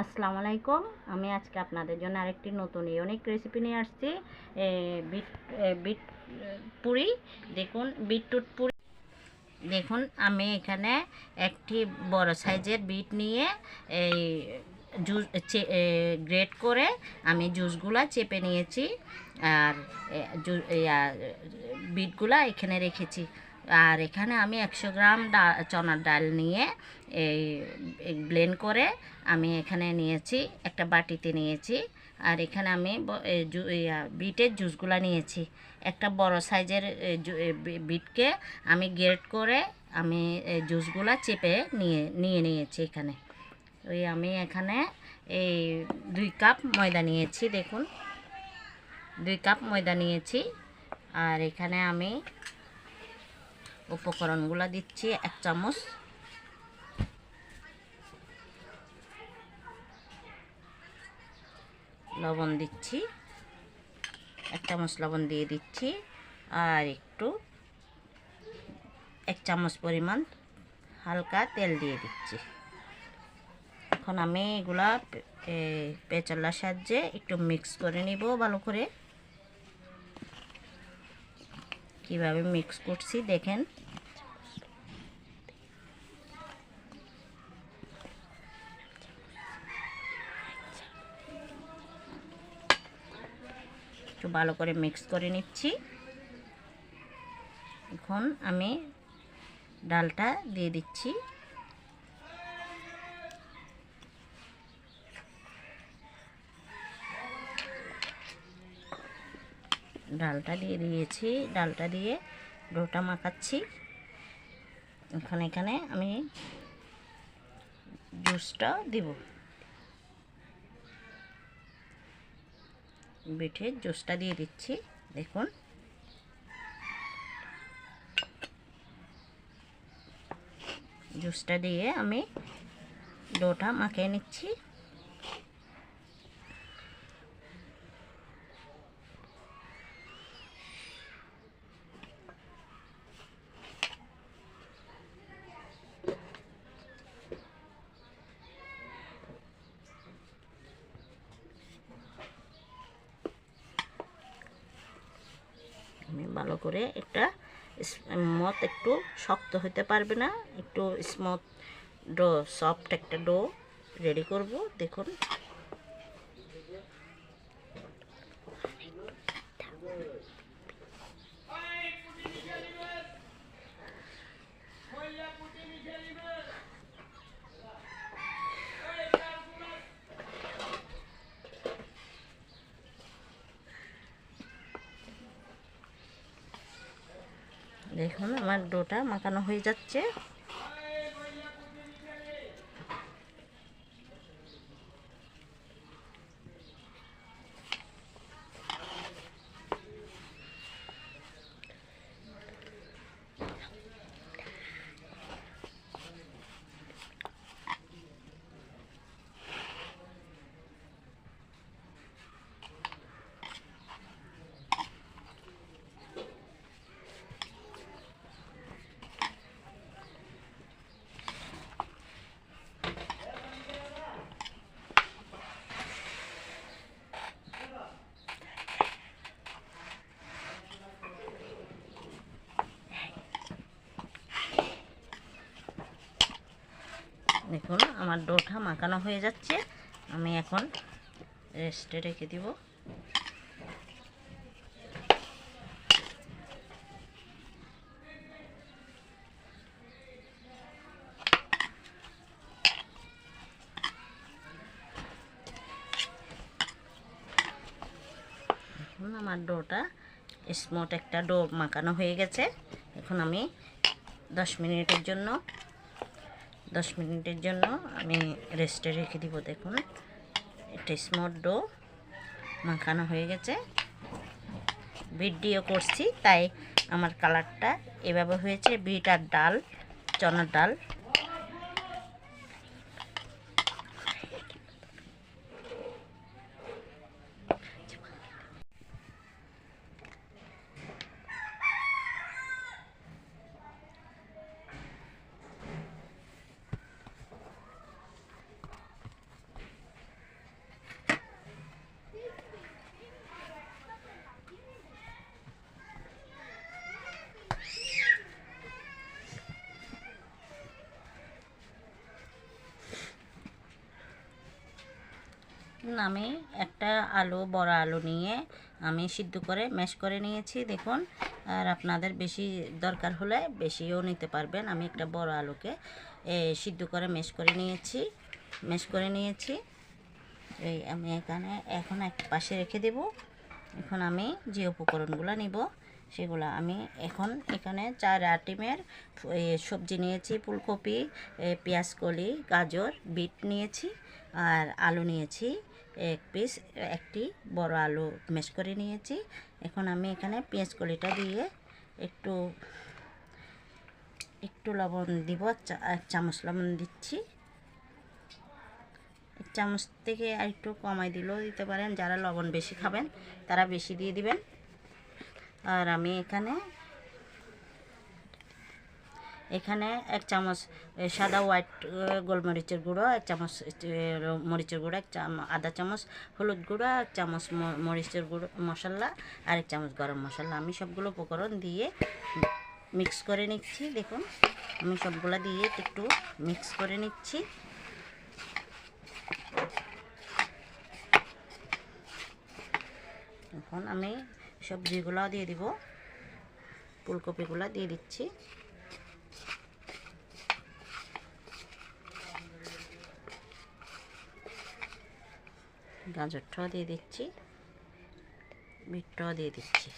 আসসালামু আলাইকুম। আমি আজকে আপনাদের জন্য আরেকটি নতুন ইউনিক রেসিপি নিয়ে আসছি। Beet beet puri. দেখুন, বিটরুট পুরি। দেখুন, আমি এখানে একটি বড় সাইজের বিট নিয়ে এই জুস গ্রেট করে আমি জুসগুলা চেপে নিয়েছি। আর বিটগুলা এখানে রেখেছি। আর এখানে আমি একশো গ্রাম চনার ডাল নিয়ে এই ব্লেন্ড করে আমি এখানে নিয়েছি, একটা বাটিতে নিয়েছি। আর এখানে আমি বিটের জুসগুলা নিয়েছি। একটা বড় সাইজের বিটকে আমি গ্রেট করে আমি জুসগুলা চেপে নিয়ে নিয়ে নিয়েছি এখানে। ওই আমি এখানে এই দুই কাপ ময়দা নিয়েছি, দেখুন। দুই কাপ ময়দা নিয়েছি। আর এখানে আমি উপকরণগুলো দিচ্ছি, এক চামচ। লবণ দিচ্ছি, এক চামচ লবণ দিয়ে দিচ্ছি, আর একটু এক চামচ পরিমাণ হালকা তেল দিয়ে দিচ্ছি। এখন আমি এগুলা পেঁচালার সাহায্যে একটু মিক্স করে নিব ভালো করে। কীভাবে মিক্স করছি দেখেন। একটু ভালো করে মিক্স করে নিচ্ছি। এখন আমি ডালটা দিয়ে দিচ্ছি। ডালটা দিয়ে দিয়েছি। ডালটা দিয়ে ডোটা মাখাচ্ছি। এখন এখানে আমি জুসটা দিব। বিটের জুসটা দিয়ে দিচ্ছি, দেখুন। জুসটা দিয়ে আমি ডোটা মাখিয়ে নিচ্ছি আমি ভালো করে একটা মত একটু শক্ত হতে পারবে না। একটু স্মুথ ডো সফট একটা ডো রেডি করব। দেখুন। দেখুন আমার ডোটা মাখানো হয়ে যাচ্ছে দেখুন আমার ডোটা মাখানো হয়ে যাচ্ছে। আমি এখন রেস্টে রেখে দিব। আমার ডোটা স্মুথ একটা ডো মাখানো হয়ে গেছে। এখন আমি দশ মিনিটের জন্য দশ মিনিটের জন্য আমি রেস্টে রেখে দিব, দেখুন। একটা স্মট ডো মাখানো হয়ে গেছে। দিয়েও করছি, তাই আমার কালারটা এভাবে হয়েছে, বিট আর ডাল, চনার ডাল। আমি একটা আলু, বড় আলু নিয়ে আমি সিদ্ধ করে ম্যাশ করে নিয়েছি, দেখুন। আর আপনাদের বেশি দরকার হলে বেশিও নিতে পারবেন। আমি একটা বড় আলুকে সিদ্ধ করে ম্যাশ করে নিয়েছি, ম্যাশ করে নিয়েছি। এই আমি এখানে এখন এক পাশে রেখে দেব। এখন আমি যে উপকরণগুলো নিব, সেগুলো আমি এখন এখানে চার আইটেমের সবজি নিয়েছি, ফুলকপি পেঁয়াজকলি গাজর, বিট নিয়েছি, আর আলু নিয়েছি। এক পিস একটি বড় আলু মেশ করে নিয়েছি। এখন আমি এখানে পেঁয়াজ কলিটা দিয়ে একটু একটু লবণ দিব এক চামচ লবণ দিচ্ছি। এক চামচ থেকে আর একটু কমাই দিলেও দিতে পারেন। যারা লবণ বেশি খাবেন, তারা বেশি দিয়ে দিবেন। আর আমি এখানে এখানে এক চামচ সাদা হোয়াইট গোলমরিচের গুঁড়ো, এক চামচ মরিচের গুঁড়ো, এক চাম, আধা চামচ হলুদ গুঁড়ো, এক চামচ মরিচের গুঁড়ো, মশলা আর এক চামচ গরম মশলা। আমি সবগুলো উপকরণ দিয়ে মিক্স করে নিচ্ছি, দেখুন। আমি সবগুলো দিয়ে একটু মিক্স করে নিচ্ছি। এখন আমি সবজিগুলো দিয়ে দিব। ফুলকপিগুলো দিয়ে দিচ্ছি। গাজরটাও দিয়ে দিচ্ছি বিটটাও দিয়ে দিচ্ছি।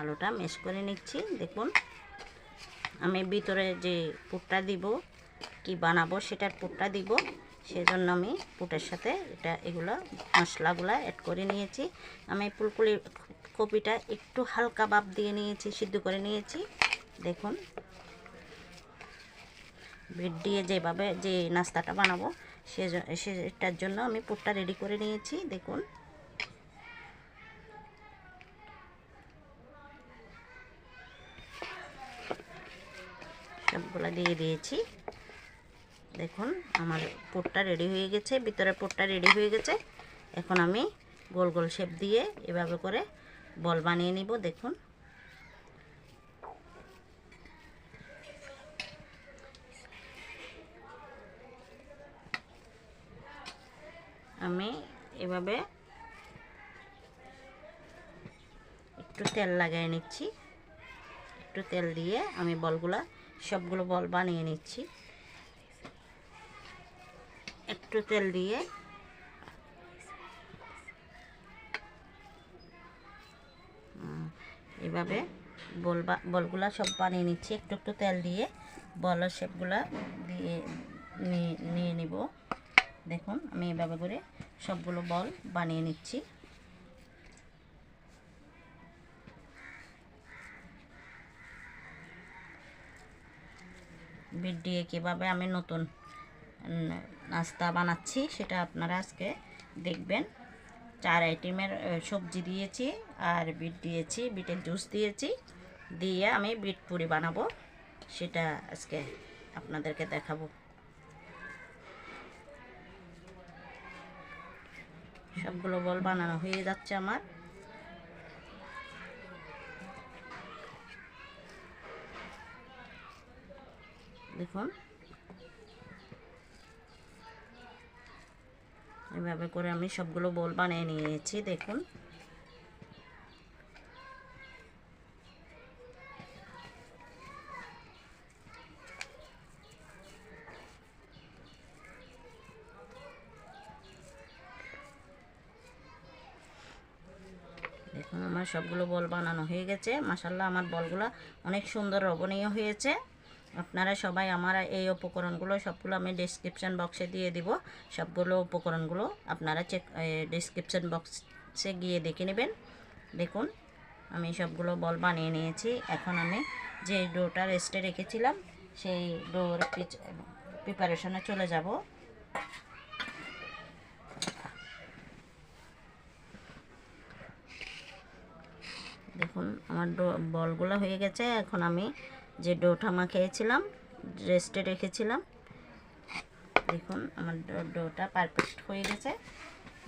আলুটা মেশ করে নিচ্ছি, দেখুন। আমি ভিতরে যে পুরটা দিব, কি বানাবো সেটার পুরটা দিব, সেজন্য আমি পুটের সাথে এটা, এগুলো মশলাগুলো অ্যাড করে নিয়েছি। আমি ফুলকুলি কপিটা একটু হালকা ভাপ দিয়ে নিয়েছি, সিদ্ধ করে নিয়েছি, দেখুন। বিট দিয়ে যেভাবে যে নাস্তাটা বানাবো, সে সেটার জন্য আমি পুরটা রেডি করে নিয়েছি, দেখুন। সবগুলো দিয়ে দিয়েছি। দেখুন, আমার পুরটা রেডি হয়ে গেছে ভিতরে পুরটা রেডি হয়ে গেছে। এখন আমি গোল গোল শেপ দিয়ে এভাবে করে বল বানিয়ে নিব, দেখুন আমি এভাবে একটু তেল লাগিয়ে নিচ্ছি। একটু তেল দিয়ে আমি বলগুলা, সবগুলো বল বানিয়ে নিচ্ছি। একটু তেল দিয়ে এভাবে বল বলগুলা সব বানিয়ে নিচ্ছি। একটু একটু তেল দিয়ে বলের শেপগুলা দিয়ে নিয়ে নিব। দেখুন, আমি এভাবে করে সবগুলো বল বানিয়ে নিচ্ছি। বিট দিয়ে কীভাবে আমি নতুন নাস্তা বানাচ্ছি সেটা আপনারা আজকে দেখবেন। চার আইটেমের সবজি দিয়েছি আর বিট দিয়েছি, বিটের জুস দিয়েছি, দিয়ে আমি বিট পুরি বানাবো, সেটা আজকে আপনাদেরকে দেখাবো। সবগুলো বল বানানো হয়ে যাচ্ছে আমার। দেখুন। এভাবে করে আমি সবগুলো বোল বানিয়ে নিয়েছি, দেখুন। দেখুন, আমার সবগুলো বল বানানো হয়ে গেছে। মাসাল্লাহ আমার বলগুলো অনেক সুন্দর রবণীয় হয়েছে। আপনারা সবাই আমার এই উপকরণগুলো সবগুলো আমি ডিসক্রিপশান বক্সে দিয়ে দিব। সবগুলো উপকরণগুলো আপনারা চেক ডিসক্রিপশান বক্সে গিয়ে দেখে নেবেন। দেখুন, আমি সবগুলো বল বানিয়ে নিয়েছি। এখন আমি যে ডোটা রেস্টে রেখেছিলাম, সেই ডোর প্রিপারেশনে চলে যাব। দেখুন, আমার বলগুলো হয়ে গেছে। এখন আমি যে ডোটা মাখিয়েছিলাম রেস্টে রেখেছিলাম। দেখুন, আমার ডোটা পারফেক্ট হয়ে গেছে।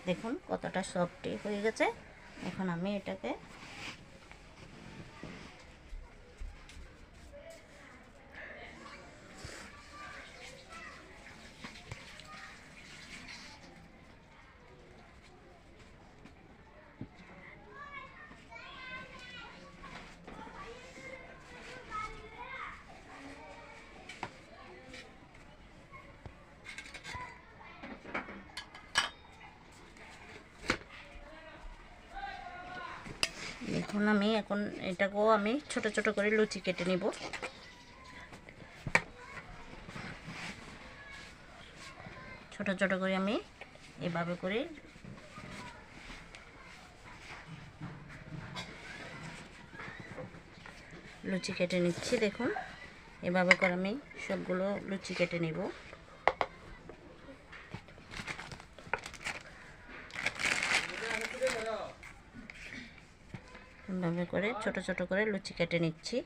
দেখুন, কতটা সফটি হয়ে গেছে। এখন আমি এটাকে দেখুন আমি, এখন এটাকেও আমি ছোট ছোট করে লুচি কেটে নিব। ছোট ছোট করে আমি এভাবে করে লুচি কেটে নিচ্ছি, দেখুন। এভাবে করে আমি সবগুলো লুচি কেটে নিব এভাবে করে ছোট ছোট করে লুচি কেটে নিচ্ছি।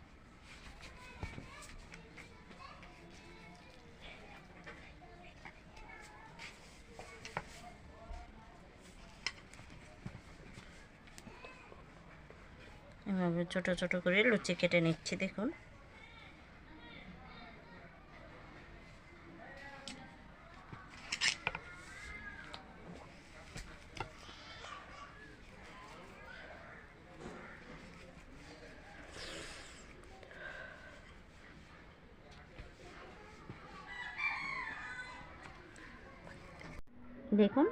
এভাবে ছোট ছোট করে লুচি কেটে নিচ্ছি দেখুন। দেখুন,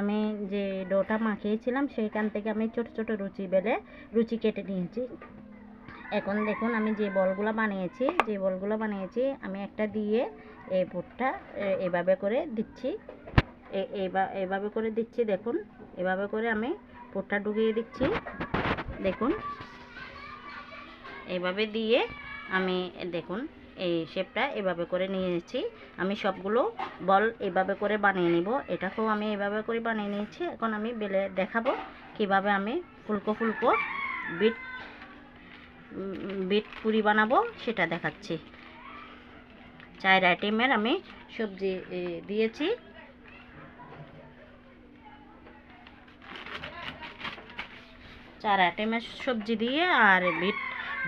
আমি যে ডোটা মাখিয়েছিলাম সেইখান থেকে আমি ছোট ছোট রুচি বেলে রুচি কেটে নিয়েছি। এখন দেখুন, আমি যে বলগুলো বানিয়েছি, যে বলগুলো বানিয়েছি, আমি একটা দিয়ে এই পুরটা এভাবে করে দিচ্ছি। এভাবে করে দিচ্ছি, দেখুন, এভাবে করে আমি পুরটা ঢুকিয়ে দিচ্ছি। দেখুন, এভাবে দিয়ে আমি, দেখুন এই শেপটা এভাবে করে নিয়েছি আমি সবগুলো বল এভাবে করে বানিয়ে নিব। এটাকেও আমি এভাবে করে বানিয়ে নিয়েছি। এখন আমি বেলে দেখাবো কীভাবে আমি ফুলকো ফুলকো বিট বিট পুরি বানাবো সেটা দেখাচ্ছি। চার আইটেমের আমি সবজি দিয়েছি। চার আইটেমের সবজি দিয়ে আর বিট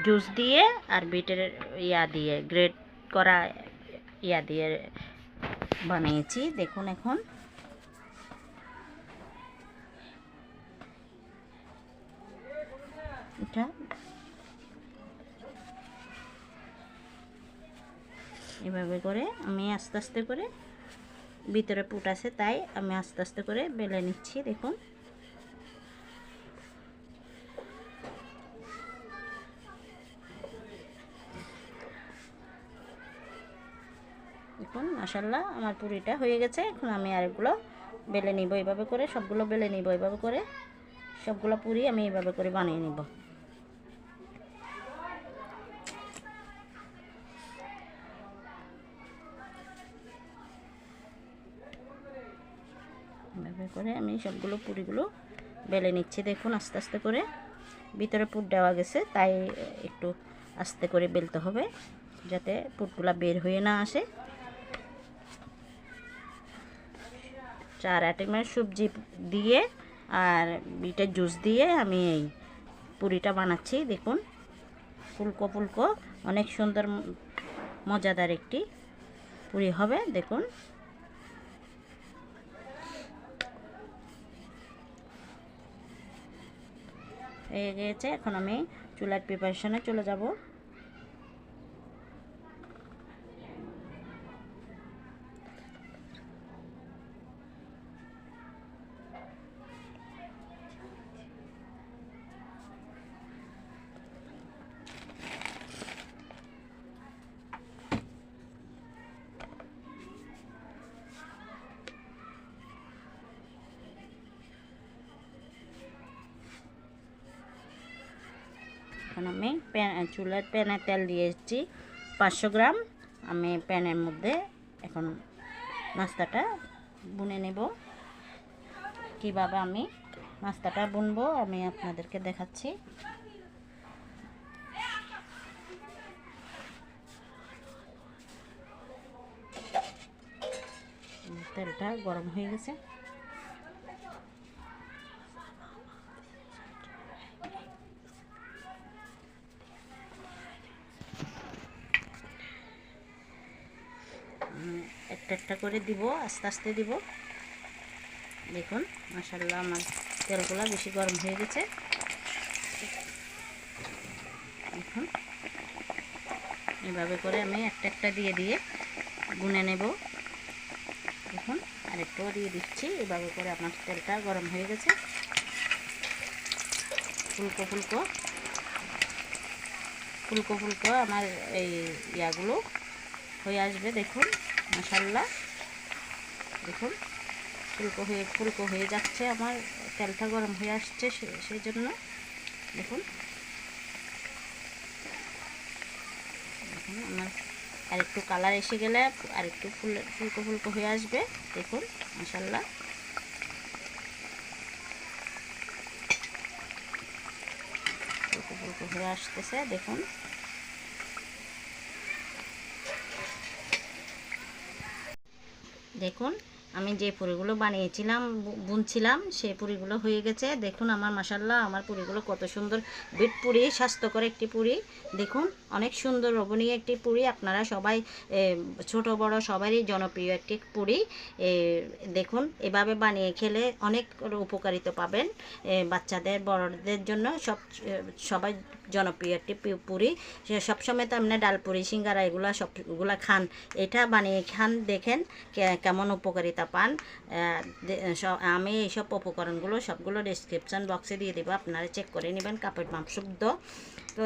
জুস দিয়ে আর বিটের ইয়া দিয়ে, গ্রেট করা ইয়া দিয়ে বানিয়েছি। দেখুন এখন। এটা এভাবে করে আমি আস্তে আস্তে করে ভিতরে পুট আছে, তাই আমি আস্তে আস্তে করে বেলে নিচ্ছি। দেখুন দেখুন মাসাল্লাহ আমার পুরিটা হয়ে গেছে। এখন আমি আরেকগুলো বেলে নিব এইভাবে করে। সবগুলো বেলে নিব এইভাবে করে। সবগুলো পুরি আমি এইভাবে করে বানিয়ে নিব। এভাবে করে আমি সবগুলো পুরিগুলো বেলে নিচ্ছি। দেখুন, আস্তে আস্তে করে ভিতরে পুর দেওয়া গেছে, তাই একটু আস্তে করে বেলতে হবে, যাতে পুরগুলা বের হয়ে না আসে। চার আইটেমের সবজি দিয়ে আর বিটের জুস দিয়ে আমি এই পুরিটা বানাচ্ছি, দেখুন। ফুলকো ফুলকো, অনেক সুন্দর মজাদার একটি পুরি হবে, দেখুন। হয়ে গিয়েছে, এখন আমি চুলার প্রিপারেশনে চলে যাব। এখন আমি প্যান চুলার প্যানে তেল দিয়েছি পাঁচশো গ্রাম। আমি প্যানের মধ্যে এখন নাস্তাটা বুনে নেব। কীভাবে আমি নাস্তাটা বুনবো আমি আপনাদেরকে দেখাচ্ছি। তেলটা গরম হয়ে গেছে। একটা একটা করে দিব, আস্তে আস্তে দিব। দেখুন মাসাল্লাহ আমার তেলগুলো বেশি গরম হয়ে গেছে। দেখুন, এভাবে করে আমি একটা একটা দিয়ে দিয়ে গুনে নেব। দেখুন, আরেকটাও দিয়ে দিচ্ছি, এভাবে করে আমার তেলটা গরম হয়ে গেছে। ফুলকো ফুলকো। ফুলকো ফুলকো, আমার এই ইয়াগুলো হয়ে আসবে, দেখুন। মশাল্লা দেখুন, ফুলকো হয়ে ফুলকো হয়ে যাচ্ছে আমার, তেলটা গরম হয়ে আসছে সেই জন্য দেখুন। দেখুন, আমার আর একটু কালার এসে গেলে আর একটু ফুল, ফুলকো ফুলকো হয়ে আসবে, দেখুন মশাল্লা ফুলকো ফুলকো হয়ে আসতেছে, দেখুন। দেখুন, আমি যে পুরিগুলো বানিয়েছিলাম বুনছিলাম, সেই পুরিগুলো হয়ে গেছে। দেখুন আমার মাসাল্লাহ আমার পুরিগুলো কত সুন্দর। বিট পুরি, স্বাস্থ্যকর একটি পুরি। দেখুন, অনেক সুন্দর রবণীয় একটি পুরি। আপনারা সবাই ছোট, বড়, সবারই জনপ্রিয় একটি পুরি। দেখুন, এভাবে বানিয়ে খেলে অনেক উপকারিতা পাবেন। বাচ্চাদের, বড়দের জন্য সব সবাই জনপ্রিয় একটি পুরি। সবসময় তো আপনি ডালপুরি সিঙ্গারা এগুলো সবগুলো খান। এটা বানিয়ে খান, দেখেন কেমন উপকারিতা পান। আমি এইসব উপকরণগুলো সবগুলো ডিসক্রিপশান বক্সে দিয়ে দেবো, আপনারা চেক করে নেবেন, কাপড় মাপ শুদ্ধ। তো